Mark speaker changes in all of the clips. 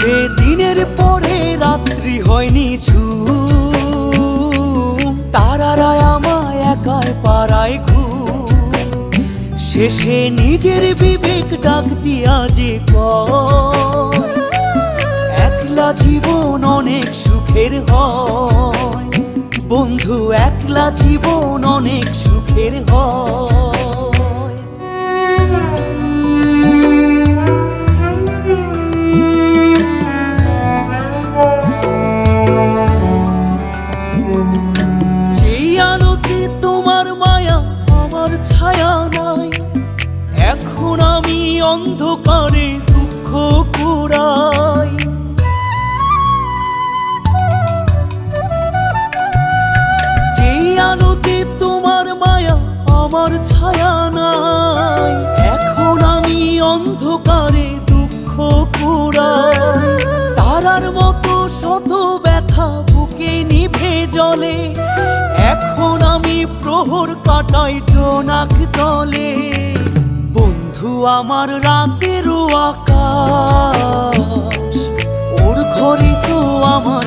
Speaker 1: শেষে দিনের পরে রাত্রি হয়নি ঝু তারারা আমায় একাই পাড়ায় ঘু শেষে নিজের বিবেক ডাক দিয়া যে একলা জীবন অনেক সুখের হয়। বন্ধু, একলা জীবন অনেক সুখের হয়। আলোতে তোমার মায়া, আমার ছায়া নাই। এখন আমি অন্ধকারে দুঃখ কুড়াই। যেই আলোতে তোমার মায়া, আমার ছায়া নাই। এখন আমি অন্ধকারে দুঃখ কুড়াই। তারার মতো শত ব্যথা বুকে নিভে জলে। এখন প্রহর কাটাই জোনাক তলে বন্ধু আমার রাতেরও আকাশ। ওর ঘরে তো আমার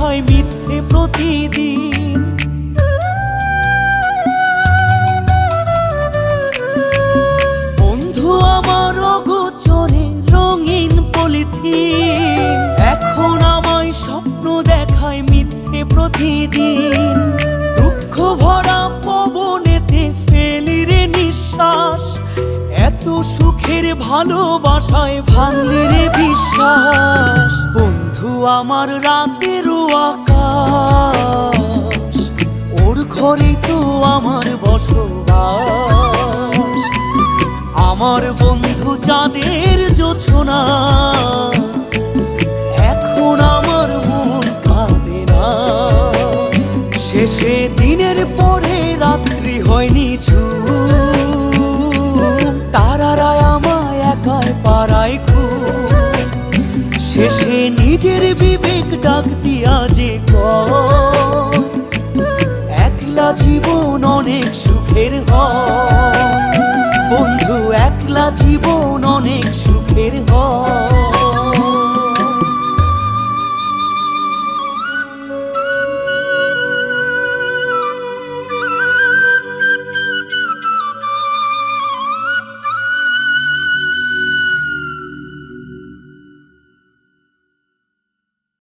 Speaker 1: দেখায় মিথ্যে প্রতিদিন। বন্ধু আমার গোচরে রঙিন পলিথিন। এখন আমায় স্বপ্ন দেখায় মিথ্যে প্রতিদিন। দুঃখ ভরা পবনেতে ফেলি নিঃশ্বাস। এত সুখের ভালোবাসায় ভাঙলি রে বিশ্বাস। বন্ধু, আমার রাতেরও আকাশ, ওর ঘরে তো আমার বসবাস। আমার বন্ধু চাঁদের জোছনা, এখন আমার মন কাঁদে না। শেষে দিনের পরে রাত্রি হয়নি ঝু তারারা আমায় একাই পাড়ায় ঘু শেষে নিজের বিবেক ডাক দিয়া যে একলা জীবন অনেক সুখের হ বন্ধু, একলা জীবন অনেক সুখের